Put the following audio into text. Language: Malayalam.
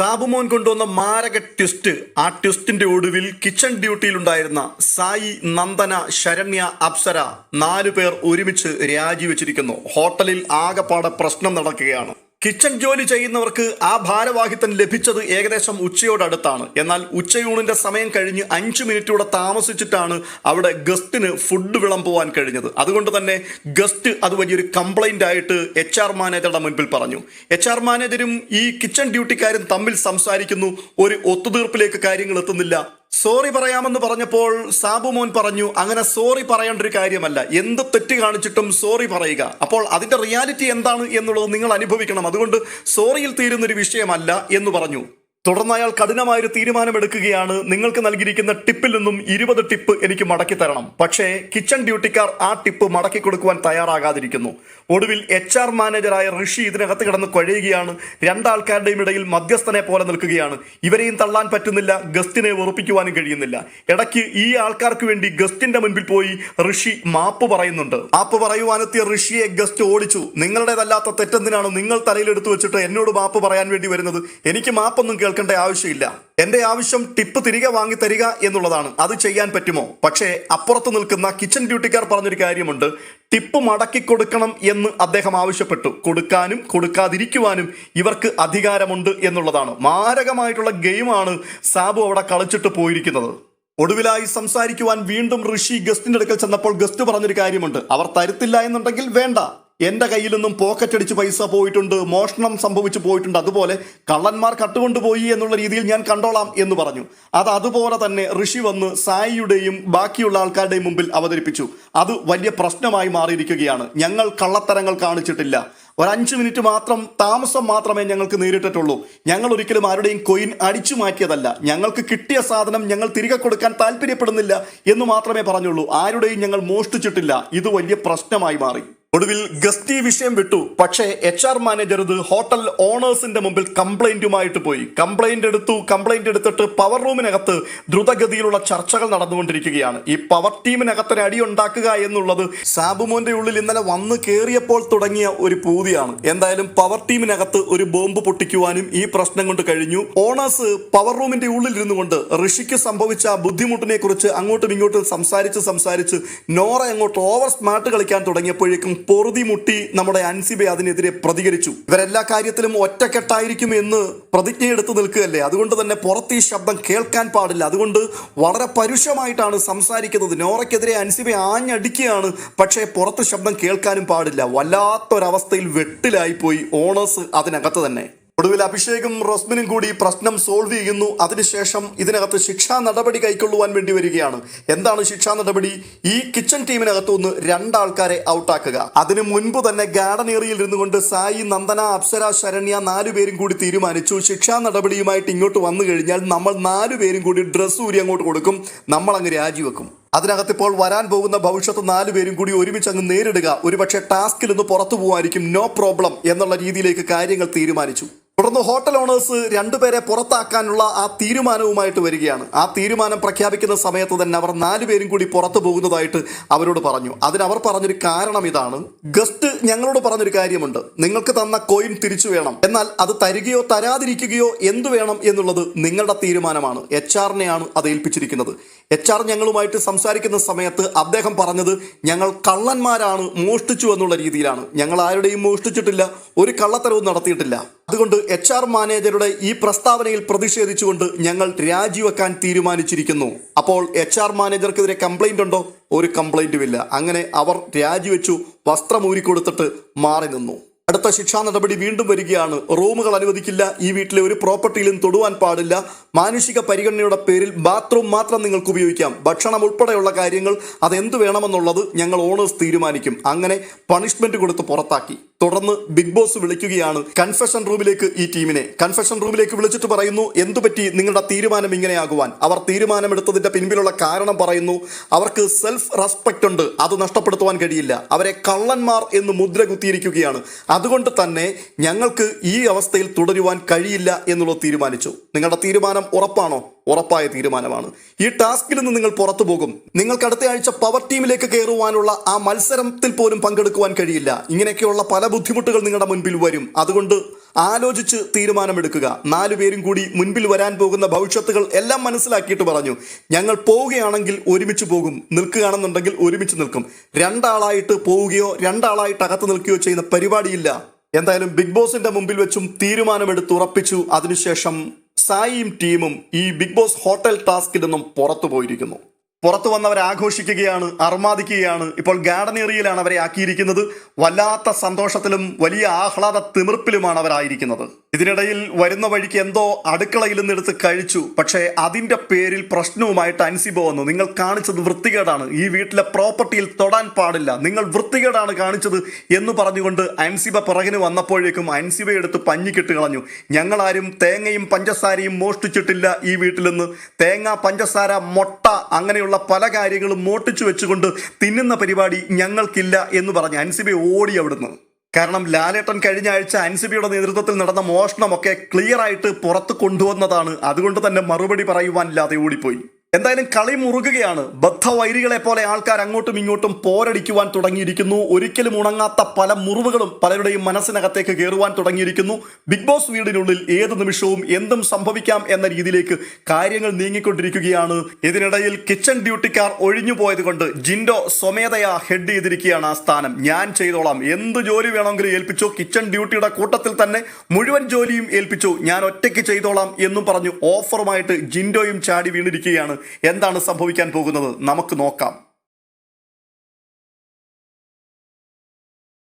സാബുമോൻ കൊണ്ടുവന്ന മാരക ട്വിസ്റ്റ്. ആ ട്വിസ്റ്റിന്റെ ഒടുവിൽ കിച്ചൺ ഡ്യൂട്ടിയിലുണ്ടായിരുന്ന സായി നന്ദന ശരണ്യ അപ്സര നാലു പേർ ഒരുമിച്ച് രാജിവെച്ചിരിക്കുന്നു. ഹോട്ടലിൽ ആകപ്പാടെ പ്രശ്നം നടക്കുകയാണ്. കിച്ചൺ ജോലി ചെയ്യുന്നവർക്ക് ആ ഭാരവാഹിത്വം ലഭിച്ചത് ഏകദേശം ഉച്ചയോടടുത്താണ്. എന്നാൽ ഉച്ചയൂണിന്റെ സമയം കഴിഞ്ഞ് അഞ്ച് മിനിറ്റൂടെ താമസിച്ചിട്ടാണ് അവിടെ ഗസ്റ്റിന് ഫുഡ് വിളമ്പുവാൻ കഴിഞ്ഞത്. അതുകൊണ്ട് തന്നെ ഗസ്റ്റ് അത് വലിയൊരു കംപ്ലൈന്റ് ആയിട്ട് എച്ച് ആർ മാനേജറുടെ മുൻപിൽ പറഞ്ഞു. എച്ച് ആർ മാനേജരും ഈ കിച്ചൺ ഡ്യൂട്ടിക്കാരും തമ്മിൽ സംസാരിക്കുന്നു. ഒരു ഒത്തുതീർപ്പിലേക്ക് കാര്യങ്ങൾ എത്തുന്നില്ല. സോറി പറയാമെന്ന് പറഞ്ഞപ്പോൾ സാബു മോൻ പറഞ്ഞു അങ്ങനെ സോറി പറയേണ്ട ഒരു കാര്യമല്ല. എന്ത് തെറ്റ് കാണിച്ചിട്ടും സോറി പറയുക. അപ്പോൾ അതിന്റെ റിയാലിറ്റി എന്താണ് എന്നുള്ളത് നിങ്ങൾ അനുഭവിക്കണം. അതുകൊണ്ട് സോറിയിൽ തീരുന്നൊരു വിഷയമല്ല എന്ന് പറഞ്ഞു. തുടർന്ന് അയാൾ കഠിനമായൊരു തീരുമാനമെടുക്കുകയാണ്. നിങ്ങൾക്ക് നൽകിയിരിക്കുന്ന ടിപ്പിൽ നിന്നും ഇരുപത് ടിപ്പ് എനിക്ക് മടക്കി തരണം. പക്ഷേ കിച്ചൺ ഡ്യൂട്ടിക്കാർ ആ ടിപ്പ് മടക്കി കൊടുക്കുവാൻ തയ്യാറാകാതിരിക്കുന്നു. ഒടുവിൽ എച്ച് ആർ മാനേജറായ ഋഷി ഇതിനകത്ത് കിടന്ന് കൊഴയുകയാണ്. രണ്ടാൾക്കാരുടെയും ഇടയിൽ മധ്യസ്ഥനെ പോലെ നിൽക്കുകയാണ്. ഇവരെയും തള്ളാൻ പറ്റുന്നില്ല ഗസ്റ്റിനെ ഉറപ്പിക്കുവാനും കഴിയുന്നില്ല. ഇടയ്ക്ക് ഈ ആൾക്കാർക്ക് വേണ്ടി ഗസ്റ്റിന്റെ മുൻപിൽ പോയി ഋഷി മാപ്പ് പറയുന്നുണ്ട്. മാപ്പ് പറയുവാനെത്തിയ ഋഷിയെ ഗസ്റ്റ് ഓടിച്ചു. നിങ്ങളുടേതല്ലാത്ത തെറ്റെന്തിനാണ് നിങ്ങൾ തലയിലെടുത്ത് വെച്ചിട്ട് എന്നോട് മാപ്പ് പറയാൻ വേണ്ടി വരുന്നത്? എനിക്ക് മാപ്പൊന്നും കേൾക്കേണ്ട ആവശ്യമില്ല. എന്റെ ആവശ്യം ടിപ്പ് തിരികെ വാങ്ങി തരിക എന്നുള്ളതാണ്. അത് ചെയ്യാൻ പറ്റുമോ? പക്ഷേ അപ്പുറത്ത് നിൽക്കുന്ന കിച്ചൺ ഡ്യൂട്ടിക്കാർ പറഞ്ഞൊരു കാര്യമുണ്ട്. ടിപ്പ് മടക്കി കൊടുക്കണം എന്ന് അദ്ദേഹം ആവശ്യപ്പെട്ടു. കൊടുക്കാനും കൊടുക്കാതിരിക്കുവാനും ഇവർക്ക് അധികാരമുണ്ട് എന്നുള്ളതാണ്. മാരകമായിട്ടുള്ള ഗെയിമാണ് സാബു അവിടെ കളിച്ചിട്ട് പോയിരിക്കുന്നത്. ഒടുവിലായി സംസാരിക്കുവാൻ വീണ്ടും ഋഷി ഗസ്റ്റിന്റെ അടുക്കൽ ചെന്നപ്പോൾ ഗസ്റ്റ് പറഞ്ഞൊരു കാര്യമുണ്ട്. അവർ തരുത്തില്ല എന്നുണ്ടെങ്കിൽ വേണ്ട. എന്റെ കയ്യിൽ നിന്നും പോക്കറ്റ് അടിച്ച് പൈസ പോയിട്ടുണ്ട് മോഷണം സംഭവിച്ചു പോയിട്ടുണ്ട്. അതുപോലെ കള്ളന്മാർ കട്ടുകൊണ്ടുപോയി എന്നുള്ള രീതിയിൽ ഞാൻ കണ്ടോളാം എന്ന് പറഞ്ഞു. അത് അതുപോലെ തന്നെ ഋഷി വന്ന് സായിയുടെയും ബാക്കിയുള്ള ആൾക്കാരുടെയും മുമ്പിൽ അവതരിപ്പിച്ചു. അത് വലിയ പ്രശ്നമായി മാറിയിരിക്കുകയാണ്. ഞങ്ങൾ കള്ളത്തരങ്ങൾ കാണിച്ചിട്ടില്ല. ഒരു അഞ്ച് മിനിറ്റ് മാത്രം താമസം മാത്രമേ ഞങ്ങൾക്ക് നേരിട്ടിട്ടുള്ളൂ. ഞങ്ങൾ ഒരിക്കലും ആരുടെയും കൊയിൻ അടിച്ചു മാറ്റിയതല്ല. ഞങ്ങൾക്ക് കിട്ടിയ സാധനം ഞങ്ങൾ തിരികെ കൊടുക്കാൻ താല്പര്യപ്പെടുന്നില്ല എന്ന് മാത്രമേ പറഞ്ഞുള്ളൂ. ആരുടെയും ഞങ്ങൾ മോഷ്ടിച്ചിട്ടില്ല. ഇത് വലിയ പ്രശ്നമായി മാറി. ഒടുവിൽ ഗസ്തി വിഷയം വിട്ടു. പക്ഷേ എച്ച് ആർ മാനേജർ ഇത് ഹോട്ടൽ ഓണേഴ്സിന്റെ മുമ്പിൽ കംപ്ലൈന്റുമായിട്ട് പോയി. കംപ്ലൈന്റ് എടുത്തു. കംപ്ലൈന്റ് എടുത്തിട്ട് പവർ റൂമിനകത്ത് ദ്രുതഗതിയിലുള്ള ചർച്ചകൾ നടന്നുകൊണ്ടിരിക്കുകയാണ്. ഈ പവർ ടീമിനകത്തൊരു അടി ഉണ്ടാക്കുക എന്നുള്ളത് സാബുമോന്റെ ഉള്ളിൽ ഇന്നലെ വന്ന് കയറിയപ്പോൾ തുടങ്ങിയ ഒരു പൂതിയാണ്. എന്തായാലും പവർ ടീമിനകത്ത് ഒരു ബോംബ് പൊട്ടിക്കുവാനും ഈ പ്രശ്നം കൊണ്ട് കഴിഞ്ഞു. ഓണേഴ്സ് പവർ റൂമിന്റെ ഉള്ളിൽ ഇരുന്നു കൊണ്ട് ഋഷിക്ക് സംഭവിച്ച ബുദ്ധിമുട്ടിനെ കുറിച്ച് അങ്ങോട്ടും ഇങ്ങോട്ടും സംസാരിച്ച് സംസാരിച്ച് നോറ അങ്ങോട്ട് ഓവർ സ്മാർട്ട് കളിക്കാൻ തുടങ്ങിയപ്പോഴേക്കും പൊറുതി മുട്ടി നമ്മുടെ അൻസിബെ അതിനെതിരെ പ്രതികരിച്ചു. ഇവരെല്ലാ കാര്യത്തിലും ഒറ്റക്കെട്ടായിരിക്കും എന്ന് പ്രതിജ്ഞയെടുത്ത് നിൽക്കുകയല്ലേ? അതുകൊണ്ട് തന്നെ പുറത്ത് ഈ ശബ്ദം കേൾക്കാൻ പാടില്ല. അതുകൊണ്ട് വളരെ പരുഷമായിട്ടാണ് സംസാരിക്കുന്നത്. നോറയ്ക്കെതിരെ അൻസിബെ ആഞ്ഞടിക്കുകയാണ്. പക്ഷേ പുറത്ത് ശബ്ദം കേൾക്കാനും പാടില്ല. വല്ലാത്തൊരവസ്ഥയിൽ വെട്ടിലായി പോയി ഓണേഴ്സ് അതിനകത്ത് തന്നെ. ഒടുവിൽ അഭിഷേകും റോസ്മിനും കൂടി പ്രശ്നം സോൾവ് ചെയ്യുന്നു. അതിനുശേഷം ഇതിനകത്ത് ശിക്ഷാ നടപടി കൈക്കൊള്ളുവാൻ വേണ്ടി വരികയാണ്. എന്താണ് ശിക്ഷാ നടപടി? ഈ കിച്ചൺ ടീമിനകത്തു നിന്ന് രണ്ടാൾക്കാരെ ഔട്ടാക്കുക. അതിനു മുൻപ് തന്നെ ഗാർഡൻ ഏറിയയിൽ ഇരുന്നുകൊണ്ട് സായി നന്ദന അപ്സര ശരണ്യ നാലുപേരും കൂടി തീരുമാനിച്ചു. ശിക്ഷാ നടപടിയുമായിട്ട് ഇങ്ങോട്ട് വന്നു കഴിഞ്ഞാൽ നമ്മൾ നാലുപേരും കൂടി ഡ്രസ്സ് ഊരി അങ്ങോട്ട് കൊടുക്കും. നമ്മൾ അങ്ങ് രാജിവെക്കും. അതിനകത്ത് ഇപ്പോൾ വരാൻ പോകുന്ന ഭവിഷ്യത്ത് നാലുപേരും കൂടി ഒരുമിച്ച് അങ്ങ് നേരിടുക. ഒരുപക്ഷെ ടാസ്കിൽ നിന്ന് പുറത്തു പോകുമായിരിക്കും നോ പ്രോബ്ലം എന്നുള്ള രീതിയിലേക്ക് കാര്യങ്ങൾ തീരുമാനിച്ചു. തുടർന്ന് ഹോട്ടൽ ഓണേഴ്സ് രണ്ടുപേരെ പുറത്താക്കാനുള്ള ആ തീരുമാനവുമായിട്ട് വരികയാണ്. ആ തീരുമാനം പ്രഖ്യാപിക്കുന്ന സമയത്ത് തന്നെ അവർ നാലു പേരും കൂടി പുറത്തു പോകുന്നതായിട്ട് അവരോട് പറഞ്ഞു. അതിനവർ പറഞ്ഞൊരു കാരണം ഇതാണ്. ഗസ്റ്റ് ഞങ്ങളോട് പറഞ്ഞൊരു കാര്യമുണ്ട്. നിങ്ങൾക്ക് തന്ന കോയിൻ തിരിച്ചു വേണം. എന്നാൽ അത് തരികയോ തരാതിരിക്കുകയോ എന്തു വേണം എന്നുള്ളത് നിങ്ങളുടെ തീരുമാനമാണ്. എച്ച് ആറിനെയാണ് അത് ഏൽപ്പിച്ചിരിക്കുന്നത്. എച്ച് ആർ ഞങ്ങളുമായിട്ട് സംസാരിക്കുന്ന സമയത്ത് അദ്ദേഹം പറഞ്ഞത് ഞങ്ങൾ കള്ളന്മാരാണ് മോഷ്ടിച്ചു എന്നുള്ള രീതിയിലാണ്. ഞങ്ങൾ ആരുടെയും മോഷ്ടിച്ചിട്ടില്ല ഒരു കള്ളത്തരവും നടത്തിയിട്ടില്ല. അതുകൊണ്ട് എച്ച് ആർ മാനേജറുടെ ഈ പ്രസ്താവനയിൽ പ്രതിഷേധിച്ചുകൊണ്ട് ഞങ്ങൾ രാജിവെക്കാൻ തീരുമാനിച്ചിരിക്കുന്നു. അപ്പോൾ എച്ച് ആർ മാനേജർക്കെതിരെ കംപ്ലൈന്റ് ഉണ്ടോ? ഒരു കംപ്ലൈന്റും ഇല്ല. അങ്ങനെ അവർ രാജിവെച്ചു വസ്ത്രം ഊരിക്കൊടുത്തിട്ട് മാറി നിന്നു. അടുത്ത ശിക്ഷാ നടപടി വീണ്ടും വരികയാണ്. റൂമുകൾ അനുവദിക്കില്ല ഈ വീട്ടിലെ ഒരു പ്രോപ്പർട്ടിയിലും തൊടുവാൻ പാടില്ല. മാനുഷിക പരിഗണനയുടെ പേരിൽ ബാത്റൂം മാത്രം നിങ്ങൾക്ക് ഉപയോഗിക്കാം. ഭക്ഷണം ഉൾപ്പെടെയുള്ള കാര്യങ്ങൾ അതെന്ത് വേണമെന്നുള്ളത് ഞങ്ങൾ ഓണേഴ്സ് തീരുമാനിക്കും. അങ്ങനെ പണിഷ്മെന്റ് കൊടുത്ത് പുറത്താക്കി. തുടർന്ന് ബിഗ് ബോസ് വിളിക്കുകയാണ്. കൺഫെഷൻ റൂമിലേക്ക് ഈ ടീമിനെ. കൺഫെഷൻ റൂമിലേക്ക് വിളിച്ചിട്ട് പറയുന്നു എന്തുപറ്റി നിങ്ങളുടെ തീരുമാനം ഇങ്ങനെയാകുവാൻ? അവർ തീരുമാനമെടുത്തതിന്റെ പിൻപിലുള്ള കാരണം പറയുന്നു അവർക്ക് സെൽഫ് റെസ്പെക്റ്റ് ഉണ്ട്. അത് നഷ്ടപ്പെടുത്തുവാൻ കഴിയില്ല. അവരെ കള്ളന്മാർ എന്ന് മുദ്ര കുത്തിയിരിക്കുകയാണ്. അതുകൊണ്ട് തന്നെ ഞങ്ങൾക്ക് ഈ അവസ്ഥയിൽ തുടരുവാൻ കഴിയില്ല എന്നുള്ളത് തീരുമാനിച്ചു. നിങ്ങളുടെ തീരുമാനം ഉറപ്പാണോ? ഉറപ്പായ തീരുമാനമാണ്. ഈ ടാസ്കിൽ നിന്ന് നിങ്ങൾ പുറത്തു പോകും. നിങ്ങൾക്ക് അടുത്ത ആഴ്ച പവർ ടീമിലേക്ക് കയറുവാനുള്ള ആ മത്സരത്തിൽ പോലും പങ്കെടുക്കുവാൻ കഴിയില്ല. ഇങ്ങനെയൊക്കെയുള്ള പല ബുദ്ധിമുട്ടുകൾ നിങ്ങളുടെ മുൻപിൽ വരും. അതുകൊണ്ട് ആലോചിച്ച് തീരുമാനമെടുക്കുക. നാലു പേരും കൂടി മുൻപിൽ വരാൻ പോകുന്ന ഭവിഷ്യത്തുകൾ എല്ലാം മനസ്സിലാക്കിയിട്ട് പറഞ്ഞു. ഞങ്ങൾ പോവുകയാണെങ്കിൽ ഒരുമിച്ച് പോകും. നിൽക്കുകയാണെന്നുണ്ടെങ്കിൽ ഒരുമിച്ച് നിൽക്കും. രണ്ടാളായിട്ട് പോവുകയോ രണ്ടാളായിട്ട് അകത്ത് നിൽക്കുകയോ ചെയ്യുന്ന പരിപാടിയില്ല. എന്തായാലും ബിഗ് ബോസിന്റെ മുമ്പിൽ വെച്ചും തീരുമാനമെടുത്ത് ഉറപ്പിച്ചു. അതിനുശേഷം സായിയും ടീമും ഈ ബിഗ് ബോസ് ഹോട്ടൽ ടാസ്കിൽ നിന്നും പുറത്തു പോയിരിക്കുന്നു. പുറത്തു വന്നവർ ആഘോഷിക്കുകയാണ് അർമാദിക്കുകയാണ്. ഇപ്പോൾ ഗാർഡൻ ഏരിയയിലാണ് അവരെ ആക്കിയിരിക്കുന്നത്. വല്ലാത്ത സന്തോഷത്തിലും വലിയ ആഹ്ലാദ തിമിർപ്പിലുമാണ് അവരായിരിക്കുന്നത്. ഇതിനിടയിൽ വരുന്ന വഴിക്ക് എന്തോ അടുക്കളയിൽ നിന്നെടുത്ത് കഴിച്ചു. പക്ഷേ അതിന്റെ പേരിൽ പ്രശ്നവുമായിട്ട് അൻസിബ വന്നു. നിങ്ങൾ കാണിച്ചത് വൃത്തികേടാണ്. ഈ വീട്ടിലെ പ്രോപ്പർട്ടിയിൽ തൊടാൻ പാടില്ല. നിങ്ങൾ വൃത്തികേടാണ് കാണിച്ചത് എന്ന് പറഞ്ഞുകൊണ്ട് അൻസിബ പിറകിന് വന്നപ്പോഴേക്കും അൻസിബ എടുത്ത് പഞ്ഞിക്കിട്ട് കളഞ്ഞു. ഞങ്ങളാരും തേങ്ങയും പഞ്ചസാരയും മോഷ്ടിച്ചിട്ടില്ല ഈ വീട്ടിൽ നിന്ന്. തേങ്ങ പഞ്ചസാര മൊട്ട അങ്ങനെയുള്ള പല കാര്യങ്ങളും മോട്ടിച്ചു വെച്ചുകൊണ്ട് തിന്നുന്ന പരിപാടി ഞങ്ങൾക്കില്ല എന്ന് പറഞ്ഞ് അൻസിബ ഓടി അവിടുന്ന്. കാരണം ലാലേട്ടൻ കഴിഞ്ഞ ആഴ്ച അൻസിബിയുടെ നേതൃത്വത്തിൽ നടന്ന മോഷണമൊക്കെ ക്ലിയർ ആയിട്ട് പുറത്ത് കൊണ്ടുവന്നതാണ്. അതുകൊണ്ട് തന്നെ മറുപടി പറയുവാനില്ലാതെ ഓടിപ്പോയി. എന്തായാലും കളി മുറുകുകയാണ്. ബദ്ധവൈരികളെ പോലെ ആൾക്കാർ അങ്ങോട്ടും ഇങ്ങോട്ടും പോരടിക്കുവാൻ തുടങ്ങിയിരിക്കുന്നു. ഒരിക്കലും ഉണങ്ങാത്ത പല മുറിവുകളും പലരുടെയും മനസ്സിനകത്തേക്ക് കയറുവാൻ തുടങ്ങിയിരിക്കുന്നു. ബിഗ് ബോസ് വീടിനുള്ളിൽ ഏത് നിമിഷവും എന്തും സംഭവിക്കാം എന്ന രീതിയിലേക്ക് കാര്യങ്ങൾ നീങ്ങിക്കൊണ്ടിരിക്കുകയാണ്. ഇതിനിടയിൽ കിച്ചൺ ഡ്യൂട്ടിക്കാർ ഒഴിഞ്ഞു പോയത് കൊണ്ട് ജിൻഡോ സ്വമേധയാ ഹെഡ് ചെയ്തിരിക്കുകയാണ് ആ സ്ഥാനം. ഞാൻ ചെയ്തോളാം. എന്ത് ജോലി വേണമെങ്കിലും ഏൽപ്പിച്ചു. കിച്ചൺ ഡ്യൂട്ടിയുടെ കൂട്ടത്തിൽ തന്നെ മുഴുവൻ ജോലിയും ഏൽപ്പിച്ചു. ഞാൻ ഒറ്റയ്ക്ക് ചെയ്തോളാം എന്നും പറഞ്ഞു. ഓഫറുമായിട്ട് ജിൻഡോയും ചാടി വീണിരിക്കുകയാണ്. എന്താണ് സംഭവിക്കാൻ പോകുന്നത്? നമുക്ക് നോക്കാം.